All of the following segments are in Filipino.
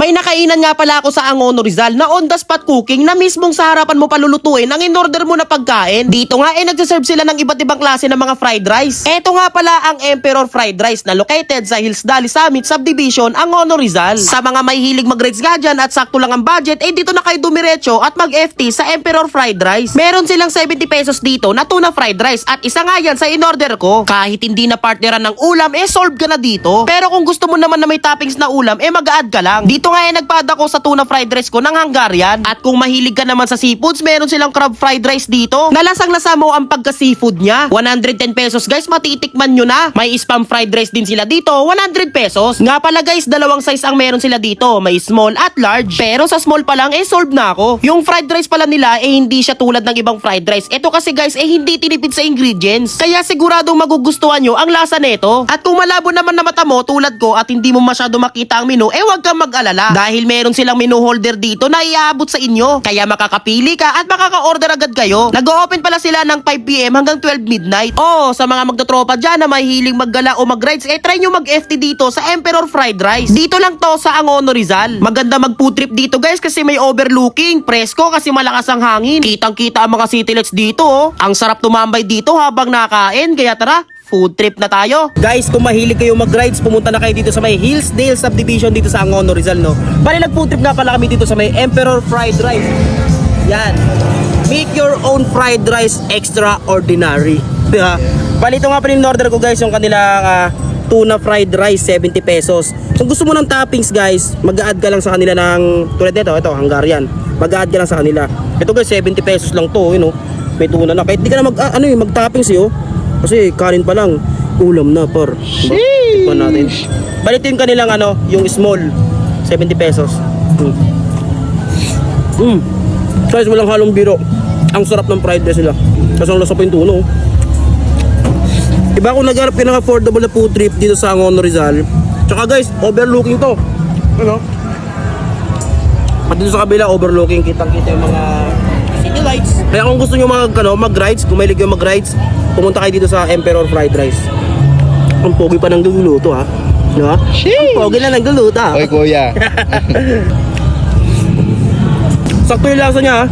May nakainan nga pala ako sa Angono Rizal na on the spot cooking na mismong sa harapan mo palulutuin ang in-order mo na pagkain. Dito nga eh nagsaserve sila ng iba't ibang klase ng mga fried rice. Eto nga pala ang Emperor Fried Rice na located sa Hills Valley Summit Subdivision, Angono Rizal. Sa mga may hilig mag-rates nga dyan at sakto lang ang budget, eh dito na kayo dumiretso at mag-FT sa Emperor Fried Rice. Meron silang 70 pesos dito na tuna fried rice at isa nga yan sa in-order ko. Kahit hindi na partneran ng ulam, eh solve ka na dito. Pero kung gusto mo naman na may toppings na ulam, eh mag-add ka lang. Dito nga eh nagpad ako sa tuna fried rice ko ng Hungarian. At kung mahilig ka naman sa seafoods, meron silang crab fried rice dito. Nalasang lasa mo ang pagka-seafood niya. 110 pesos guys, matitikman nyo na. May spam fried rice din sila dito, 100 pesos. Nga pala guys, dalawang size ang meron sila dito. May small at large. Pero sa small pa lang, eh solve na ako. Yung fried rice pala nila, eh hindi siya tulad ng ibang fried rice. Ito kasi guys, eh hindi tinipid sa ingredients. Kaya siguradong magugustuhan nyo ang lasa nito. At kung malabo naman na mata mo tulad ko at hindi mo masyado makita ang menu, eh wag kang mag-alala. Dahil meron silang menu holder dito na iaabot sa inyo. Kaya makakapili ka at makaka-order agad kayo. Nag-open pala sila ng 5pm hanggang 12 midnight. Oh, sa mga magtotropa dyan na may hiling maggala o mag-rides, eh try nyo mag-FT dito sa Emperor Fried Rice. Dito lang to sa Angono Rizal. Maganda mag-food trip dito guys kasi may overlooking. Presko kasi malakas ang hangin. Kitang-kita ang mga city lights dito oh. Ang sarap tumambay dito habang nakain. Kaya tara, food trip na tayo. Guys, kung mahilig kayo mag-rides, pumunta na kayo dito sa may Hillsdale Subdivision dito sa Angono Rizal, no? Bali, nag-food trip nga pala kami dito sa may Emperor Fried Rice. Yan. Make your own fried rice extraordinary. Diba? Bali, ito nga pa rin order ko guys, yung kanilang ah, tuna fried rice, 70 pesos. Kung gusto mo ng toppings guys, mag-add ka lang sa kanila ng, tulad nito, ito, Hungarian. Mag-add ka lang sa kanila. Ito guys, 70 pesos lang to, you know. May tuna na. Kahit di ka na mag, ah, ano eh, mag-toppings eh, oh. Kasi kanin pa lang, ulam na par. Diba? Tikman natin. Bali, ito yung kanilang ano, yung small, 70 pesos. Mm. Mm. Guys, walang halong biro. Ang sarap ng fried rice nila. Kasi ang lasa pa yung tuno. Iba kung nagharap ka ng affordable na food trip dito sa Angono Rizal. Tsaka guys, overlooking to. Ano? At dito sa kabila, overlooking. Kitang-kita yung mga city lights. Kaya kung gusto nyo mag, ano, mag-rides, kung mahilig yung mag-rides, pumunta kayo dito sa Emperor Fried Rice. Ang pogi pa ng nagluluto ha. Di ba? Ang pogi na nagluluto ha. Oy, kuya. Sakto yung lasa niya ha.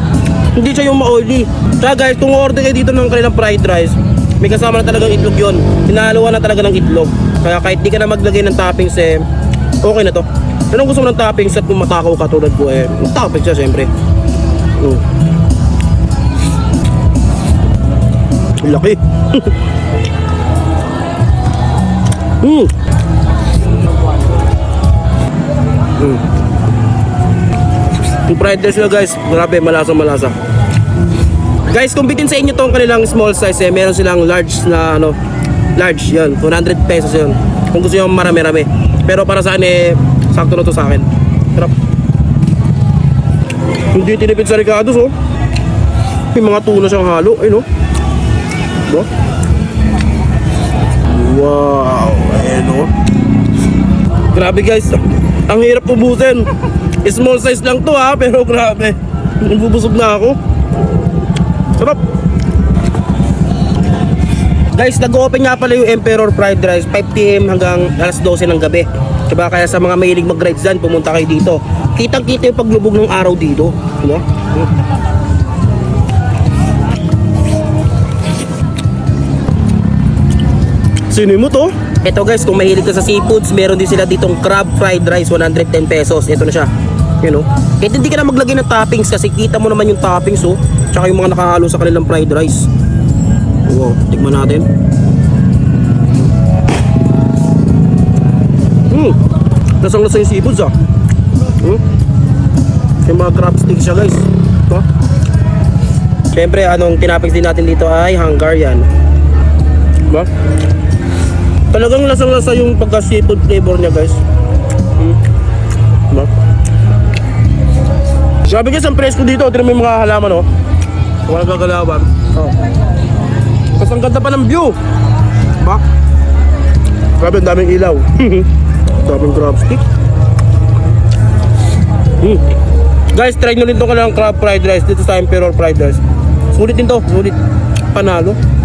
Hindi siya yung ma-oily. Kaya guys, kung order kayo dito ng kanilang fried rice, may kasama na talagang itlog yun. Hinahaluan na talaga ng itlog. Kaya kahit di ka na maglagay ng toppings eh, okay na to. Kung gusto mo ng toppings at kung matakaw ka tulad ko eh, toppings siya syempre. Mm. Laki. mm. Mm. Yung fried rice nila guys, grabe, malasa malasa. Guys, kung bitin sa inyo tong kanilang small size eh, meron silang large na ano, large yan, 200 pesos yun. Kung gusto nyo marami-rami. Pero para sa akin eh, sakto na to sa akin. Sarap. Hindi tinipid sa Ricardo's oh. May mga tuna siyang halo, ayun oh. Diba? Wow, ayun oh. Grabe guys, ang hirap ubusin. Small size lang to ha, pero grabe. Nabubusog na ako. Sarap. Guys, nag-open nga pala yung Emperor Fried Rice 5pm hanggang alas 12 ng gabi. Diba? Kaya sa mga mahilig mag-rides dyan, pumunta kayo dito. Kitang-kita yung paglubog ng araw dito. Diba? Sino mo to? Ito guys, kung mahilig ka sa seafoods, meron din sila ditong crab fried rice, 110 pesos. Ito na siya. You know? Kahit hindi ka na maglagay ng toppings kasi kita mo naman yung toppings oh. Tsaka yung mga nakahalo sa kanilang fried rice. Wow, tikman natin. Hmm. Lasang lasa yung seafoods ah. Hmm. Yung mga crab sticks siya guys. Ito. Siyempre, anong tinapings din natin dito ay Hungarian. Diba? Talagang lasang-lasa yung pagka-seafood flavor niya, guys. Mm. Diba? Sabi guys, ang presko dito. Tignan mo yung mga halaman, oh. Walang gagalawan. Oh. Tapos ang ganda pa ng view. Diba? Grabe, ang daming ilaw. daming crab stick. Mm. Guys, try nyo rin itong kanilang crab fried rice dito sa Emperor fried rice. Sulit din to, sulit. Panalo.